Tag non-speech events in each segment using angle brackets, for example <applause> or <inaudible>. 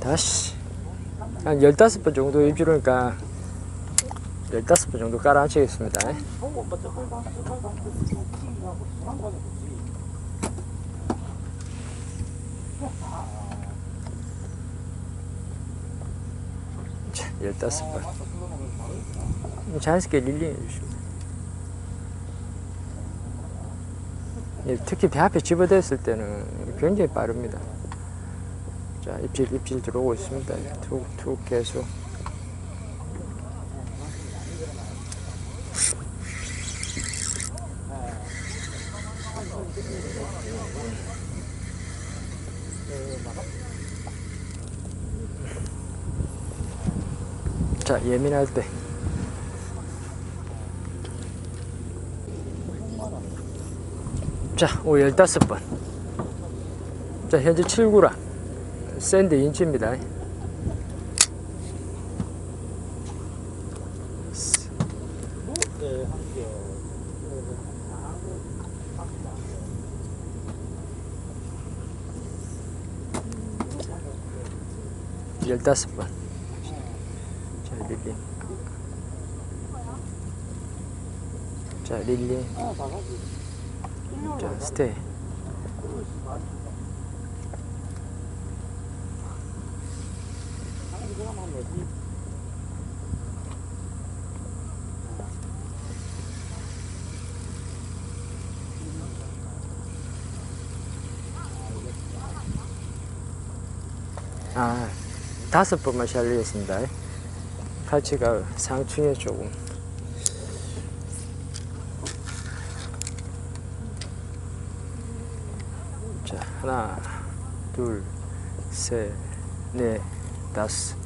다시 한 15번 정도 입주니까 15번 정도 깔아 앉히겠습니다. 자, 15번. 자연스럽게 릴링 해 주시면 예, 특히 배 앞에 집어댔을 때는 굉장히 빠릅니다. 자, 입질, 입질 들어오고 있습니다. 툭, 툭 계속. 자, 예민할 때. 자, 오 15번. 자, 현재 7구라. 샌드 인치입니다. 열다섯 번. 자, 릴링. 자, 릴링. 자, 스테이. 아, 다섯 번만 샬리겠습니다. 칼치가 상충에 조금. 자, 하나, 둘, 셋, 넷, 다섯.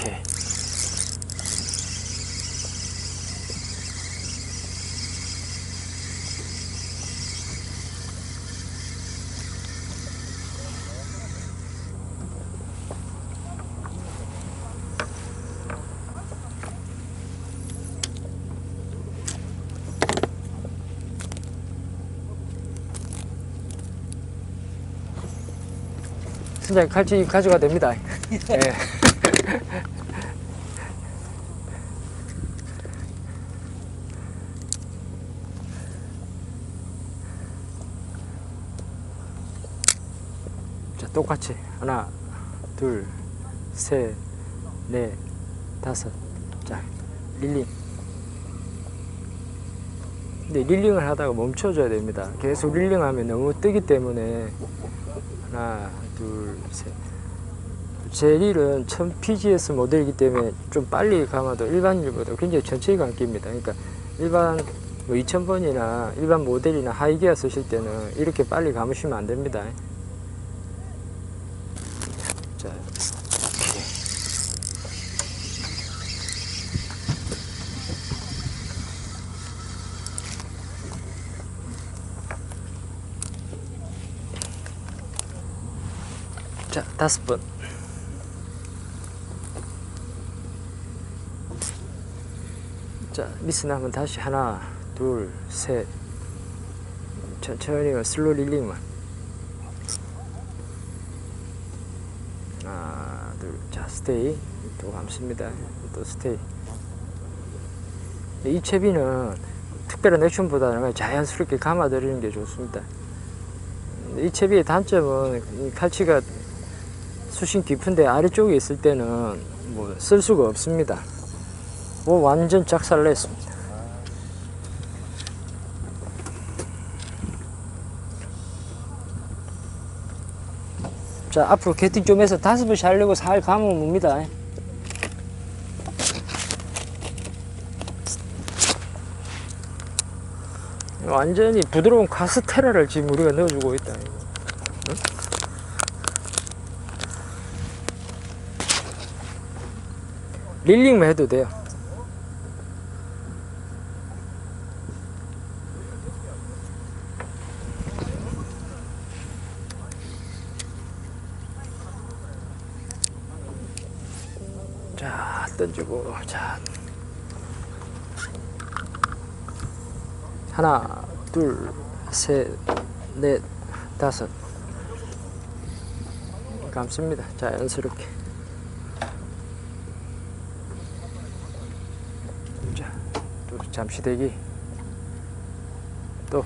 오케이. 진짜 칼치 가져가 됩니다. <laughs> 예. <laughs> 자, 똑같이 하나, 둘, 셋, 넷, 다섯. 자, 릴링. 근데 릴링을 하다가 멈춰줘야 됩니다. 계속 릴링하면 너무 뜨기 때문에 둘, 셋. 제 릴은 1000pgs 모델이기 때문에 좀 빨리 감아도 일반 릴보다 굉장히 천천히 감깁니다. 그러니까 일반 뭐 2000번이나 일반 모델이나 하이기어 쓰실 때는 이렇게 빨리 감으시면 안 됩니다. 자, 오케이. 자, 다섯 번. 자, 미스나 한번 다시 하나, 둘, 셋. 천천히 슬로 릴링만. 하나, 둘, 자, 스테이. 또 감습니다. 또 스테이. 이 채비는 특별한 액션보다는 자연스럽게 감아드리는 게 좋습니다. 이 채비의 단점은 이 칼치가 수심 깊은데 아래쪽에 있을 때는 뭐 쓸 수가 없습니다. 뭐 완전 작살냈습니다. 자 앞으로 개팅 좀 해서 다섯 번씩 하려고 살 감으면 옵니다. 완전히 부드러운 카스테라를 지금 우리가 넣어주고 있다. 릴링만 해도 돼요. 자, 던지고, 자. 하나, 둘, 셋, 넷, 다섯. 감습니다. 자 연스럽게. 자, 또 잠시 대기. 또.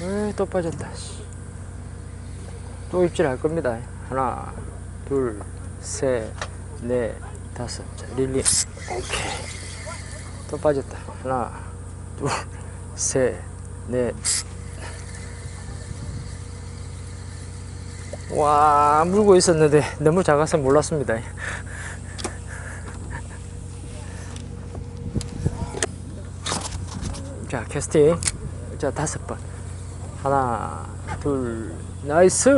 에이, 또 빠졌다. 씨. 또 입질할 겁니다. 하나, 둘, 셋, 넷, 다섯. 자, 릴리. 오케이. 또 빠졌다. 하나, 둘, 셋, 넷. 와, 물고 있었는데 너무 작아서 몰랐습니다. 자, 캐스팅. 자, 다섯 번. 하나, 둘, 나이스.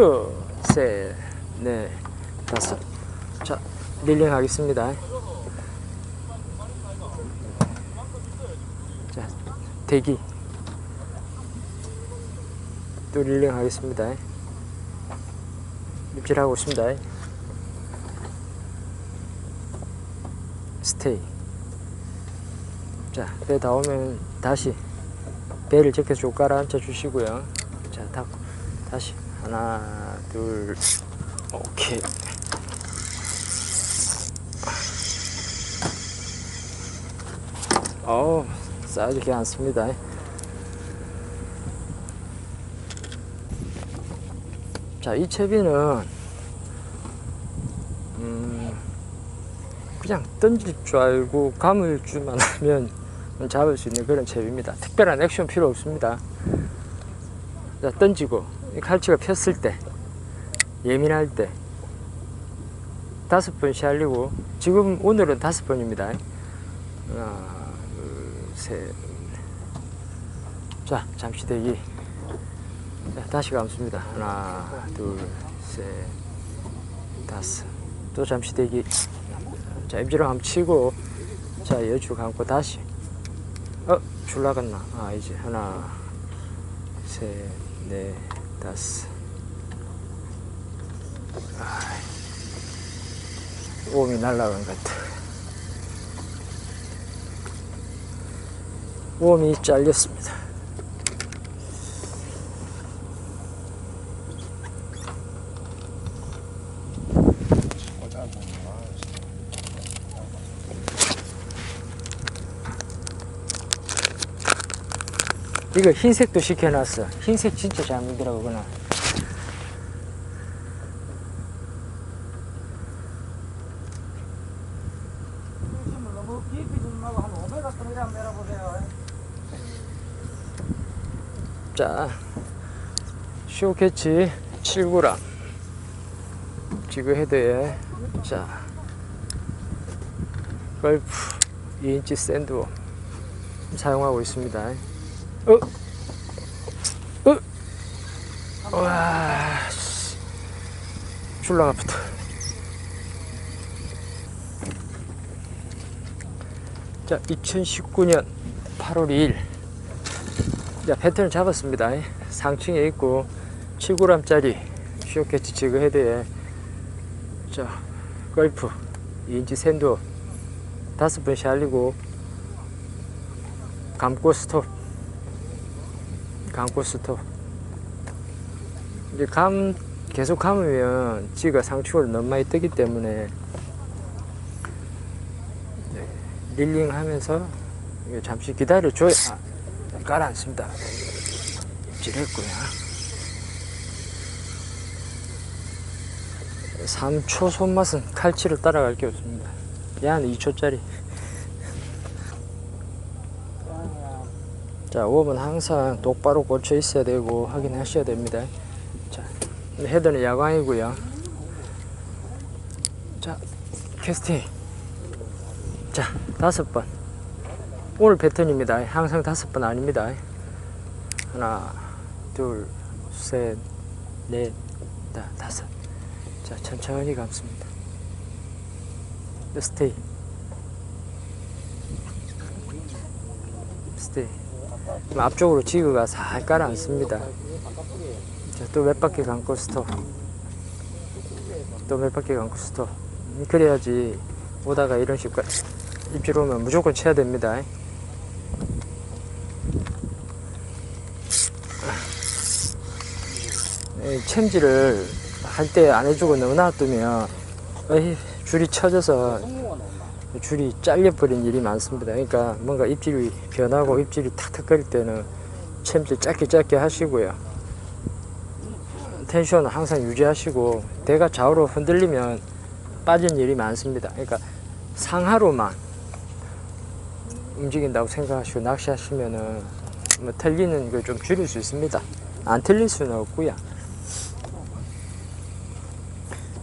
셋, 넷, 다섯. 자, 릴링 하겠습니다. 자, 대기. 또 릴링 하겠습니다. 입질하고 있습니다. 스테이. 자, 배 닿으면 다시 배를 제껴서 쭉 깔아앉혀 주시고요. 자, 다, 다시 하나, 둘, 오케이. 어우, 사이즈 괜찮습니다. 자, 이 채비는 그냥 던질 줄 알고 감을 줄만 하면 <laughs> 잡을 수 있는 그런 채비입니다. 특별한 액션 필요 없습니다. 자, 던지고 이 칼치가 폈을 때 예민할 때 다섯 번 시알리고 지금 오늘은 다섯 번입니다. 하나, 둘, 셋. 자, 잠시 대기. 자, 다시 감습니다. 하나, 둘, 셋, 다섯. 또 잠시 대기. 자, 임지로 한번 치고, 자, 여주 감고 다시. 어, 줄 나갔나? 아, 이제 하나, 셋, 넷, 다섯. 아이, 오음이 날라간 것 같아. 오음이 잘렸습니다. 이거 흰색도 시켜놨어. 흰색 진짜 잘 물더라고, 그나. 너무 깊이 좀 말고 한 500가 끊이라 한번 내려보세요. 자, 쇼캐치 7g. 지그 헤드에, 자, 걸프 2인치 샌드워 사용하고 있습니다. 어? 어? 와, 씨. 줄라가 붙어. 자, 2019년 8월 2일. 자, 패턴을 잡았습니다. 상층에 있고 7g짜리 쇼캐치 지그 헤드에 자, 걸프 2인치 샌드 다섯 번 샬리고 감고 스톱 감고 스톱 이제 감 계속 감으면 찌가 상추를 너무 많이 뜨기 때문에 네, 릴링 하면서 잠시 기다려 줘야 아, 가라앉습니다. 입질했고요. 3초 손맛은 칼치를 따라갈 게 없습니다. 얘는 2초짜리. 자, 웜은 항상 똑바로 꽂혀 있어야 되고 확인하셔야 됩니다. 자, 헤드는 야광이고요. 자, 캐스팅. 자, 다섯 번. 오늘 패턴입니다. 항상 다섯 번 아닙니다. 하나, 둘, 셋, 넷, 다, 다섯. 자, 천천히 감습니다. 스테이. 스테이. 앞쪽으로 지그가 살 깔아 앉습니다. 또몇 바퀴 감고 스톱. 또 몇 바퀴 감고 스톱. 그래야지 오다가 이런 식으로 입질 오면 무조건 쳐야 됩니다. 챔질을 할 때 안 해주고 너무 놔두면 줄이 쳐져서 줄이 잘려버린 일이 많습니다. 그러니까 뭔가 입질이 변하고 입질이 탁탁거릴 때는 챔질 짧게 짧게 하시고요. 텐션은 항상 유지하시고 대가 좌우로 흔들리면 빠진 일이 많습니다. 그러니까 상하로만 움직인다고 생각하시고 낚시하시면은 뭐 틀리는 걸 좀 줄일 수 있습니다. 안 틀릴 수는 없고요.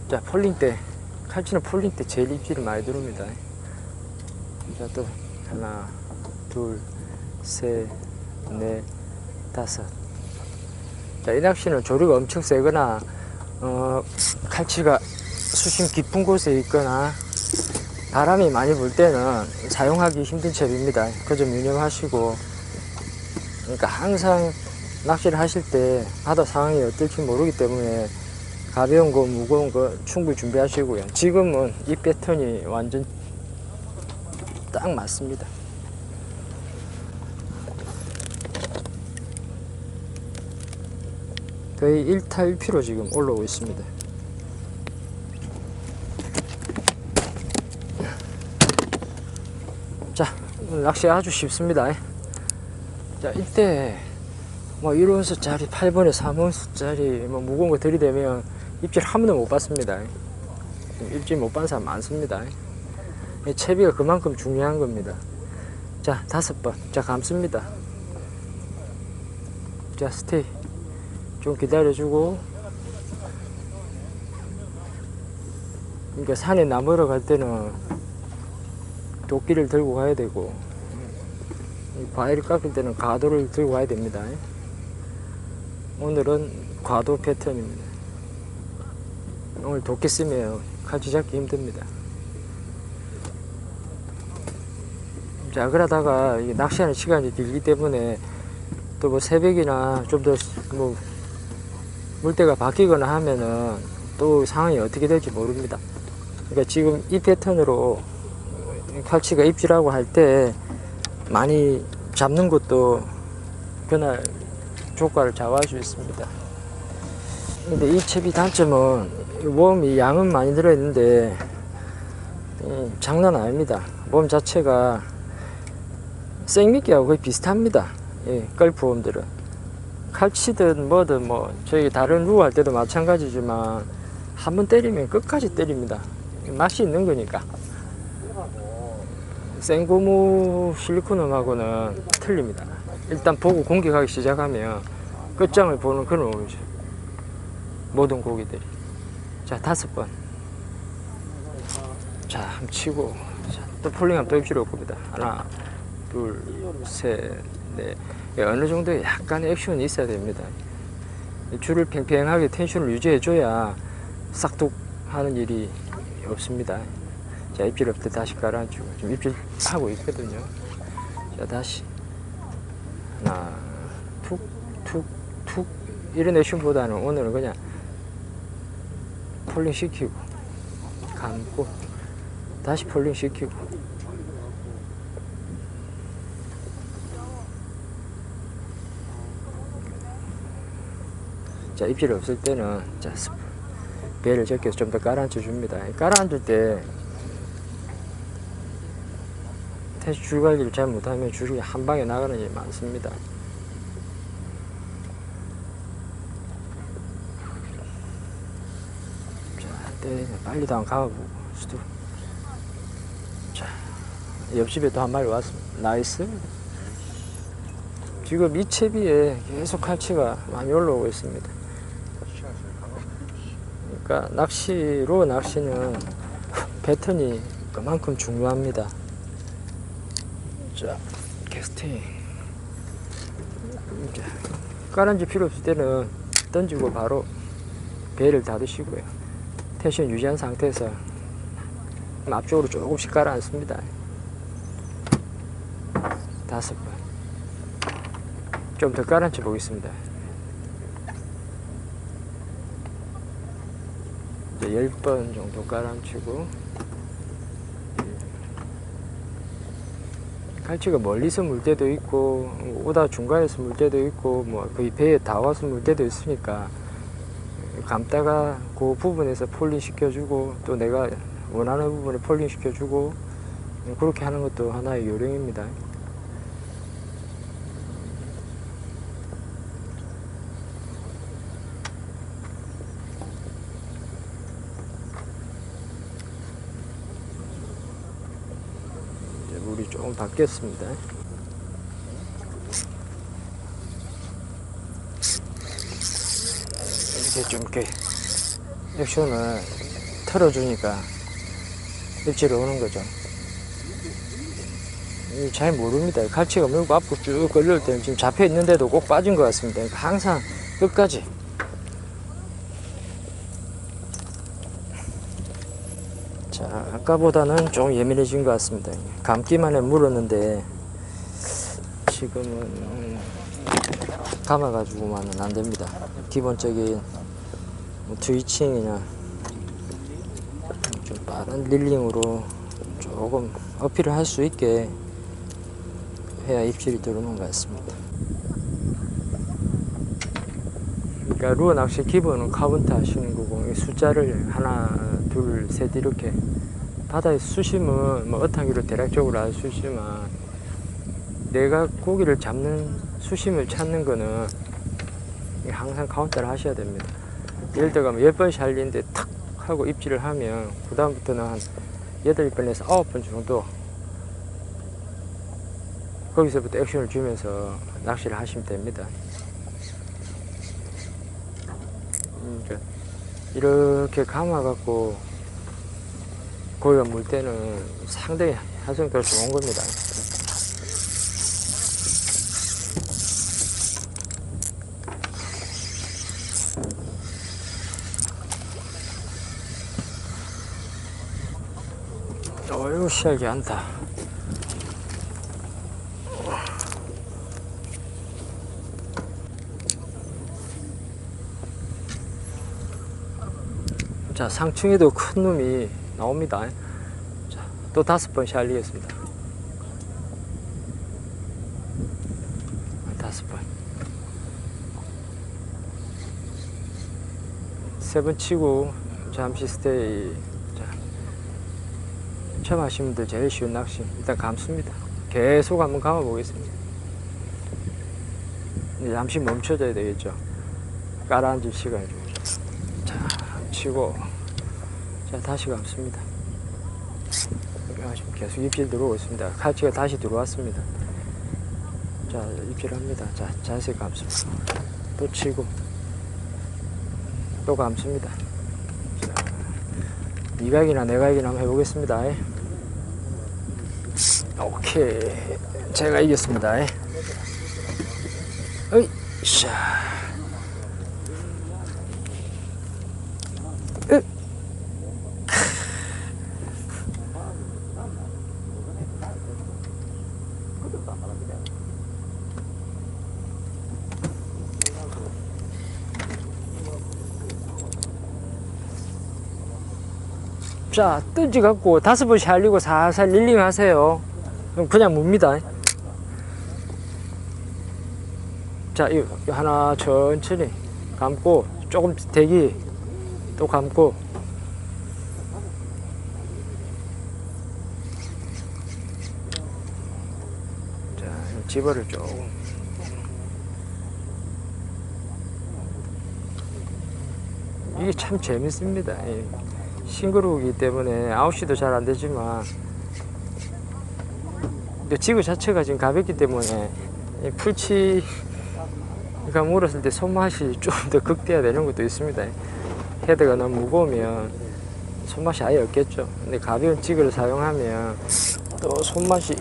자 폴링 때 칼치는 폴링 때 제일 입질이 많이 들어옵니다. 자또 하나 둘 셋 넷 다섯 자 이 낚시는 조류가 엄청 세거나 어, 칼치가 수심 깊은 곳에 있거나 바람이 많이 불 때는 사용하기 힘든 첩입니다. 그 점 유념하시고 그러니까 항상 낚시를 하실 때 바다 상황이 어떨지 모르기 때문에 가벼운 거 무거운 거 충분히 준비하시고요. 지금은 이 패턴이 완전 딱 맞습니다. 거의 1타 1피로 지금 올라오고 있습니다. 자, 낚시 아주 쉽습니다. 자, 이때 뭐 1원수짜리, 8번에 3원수짜리 뭐 무거운 거 들이대면 입질 한 번도 못 봤습니다. 입질 못 본 사람 많습니다. 이 채비가 그만큼 중요한 겁니다. 자, 다섯 번. 자, 감습니다. 자, 스테이. 좀 기다려주고. 그러니까 산에 나무러 갈 때는 도끼를 들고 가야 되고, 이 바위를 깎을 때는 가도를 들고 가야 됩니다. 오늘은 과도 패턴입니다. 오늘 도끼 쓰면 칼치 잡기 힘듭니다. 자, 그러다가 낚시하는 시간이 길기 때문에 또 뭐 새벽이나 좀더뭐 물때가 바뀌거나 하면은 또 상황이 어떻게 될지 모릅니다. 그러니까 지금 이 패턴으로 칼치가 입질하고 할 때 많이 잡는 것도 그날 조과를 좌우할 수 있습니다. 근데 이 첩이 단점은 웜이 양은 많이 들어있는데 예, 장난 아닙니다. 웜 자체가 생미끼하고 거의 비슷합니다. 예, 걸프 웜들은 칼치든 뭐든 뭐 저희 다른 루어 할 때도 마찬가지지만 한 번 때리면 끝까지 때립니다. 맛이 있는 거니까. 생고무 실리콘음하고는 틀립니다. 일단 보고 공격하기 시작하면 끝장을 보는 그런 놈이죠. 모든 고기들이. 자, 다섯 번. 자, 한번 치고. 자, 또 폴링하면 또 입질 올 겁니다. 하나, 둘, 셋, 넷. 예, 어느 정도 약간의 액션이 있어야 됩니다. 이 줄을 팽팽하게 텐션을 유지해줘야 싹둑 하는 일이 없습니다. 자, 입질 없을 때 다시 깔아주고. 지금 입질 하고 있거든요. 자, 다시. 하나, 툭, 툭, 툭. 이런 액션보다는 오늘은 그냥 폴링 시키고, 감고, 다시 폴링 시키고. 자, 입질 없을 때는, 자, 스- 배를 적게서 좀 더 깔아앉혀 줍니다. 깔아앉을 때, 다시 줄 관리를 잘 못하면 줄이 한 방에 나가는 일이 많습니다. 자, 때리면 빨리 도안 가보고 수도. 자, 옆집에 또 한 마리 왔습니다. 나이스. 지금 이 채비에 계속 칼치가 많이 올라오고 있습니다. 그러니까 낚시로 낚시는 패턴이 그만큼 중요합니다. 자, 캐스팅. 자, 까란지 필요 없을 때는 던지고 바로 배를 닫으시고요. 텐션 유지한 상태에서 앞쪽으로 조금씩 깔아앉습니다. 다섯 번. 좀 더 깔아앉혀 보겠습니다. 이제 열번 정도 깔아앉히고 칼치가 멀리서 물 때도 있고 오다 중간에서 물 때도 있고 뭐 거의 배에 다 와서 물 때도 있으니까 감다가 그 부분에서 폴링 시켜주고 또 내가 원하는 부분에 폴링 시켜주고 그렇게 하는 것도 하나의 요령입니다. 이제 물이 조금 바뀌었습니다. 이렇게 좀 이렇게 액션을 틀어주니까 입질이 오는 거죠. 이잘 모릅니다. 갈치가 물고 앞으로 쭉 걸릴 때는 지금 잡혀 있는데도 꼭 빠진 것 같습니다. 그러니까 항상 끝까지 자 아까보다는 좀 예민해진 것 같습니다. 감기만 해 물었는데 지금은 음, 감아가지고만은 안 됩니다. 기본적인 뭐 트위칭이나 좀 빠른 릴링으로 조금 어필을 할 수 있게 해야 입질이 들어오는 것 같습니다. 그러니까 루어 낚시 기본은 카운트 하시는 거고 이 숫자를 하나, 둘, 셋 이렇게 바다의 수심은 뭐 어탕기로 대략적으로 알 수 있지만 내가 고기를 잡는 수심을 찾는 거는 항상 카운트를 하셔야 됩니다. 예를 들어 가면 10번 샬리인데 탁 하고 입질을 하면 그 다음부터는 한 8번에서 9번 정도 거기서부터 액션을 주면서 낚시를 하시면 됩니다. 음, 그러니까 이렇게 감아갖고 고기가 물 때는 상당히 활성도가 좋은 겁니다. 어이구 시작이 안다. 자 상층에도 큰 놈이 나옵니다. 자, 또 다섯 번 샬리겠습니다. 아, 다섯 번. 세 번 치고 잠시 스테이. 자, 처음 하시는 분들 제일 쉬운 낚시 일단 감습니다. 계속 한번 감아 보겠습니다. 이제 잠시 멈춰줘야 되겠죠. 깔아앉을 시간이 좀. 자, 치고 자 다시 감습니다. 아, 계속 입질 들어오고 있습니다. 칼치가 다시 들어왔습니다. 자 입질합니다. 자 자세 감습니다. 또 치고 또 감습니다. 자, 이각이나 내각이나 한번 해보겠습니다. 오케이 제가 이겼습니다. 어이 샤. 으. 자, 뜬지 갖고 다섯 번씩 할리고 살살 릴링 하세요. 그냥 묵니다. 자, 이 하나 천천히 감고 조금 대기 또 감고 자, 집어를 조금 이게 참 재밌습니다. 이 싱그러우기 때문에 아웃시도 잘 안 되지만 이 지구 자체가 지금 가볍기 때문에 이 풀치가 물었을 때 손맛이 <laughs> 좀 더 극대화되는 것도 있습니다. 헤드가 너무 무거우면 손맛이 아예 없겠죠. 근데 가벼운 지그를 사용하면 또 손맛이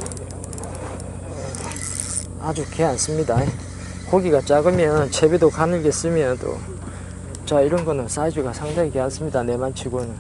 아주 개안습니다. 고기가 작으면 채비도 가늘게 쓰면 또 자 이런 거는 사이즈가 상당히 개안습니다. 내만 치고는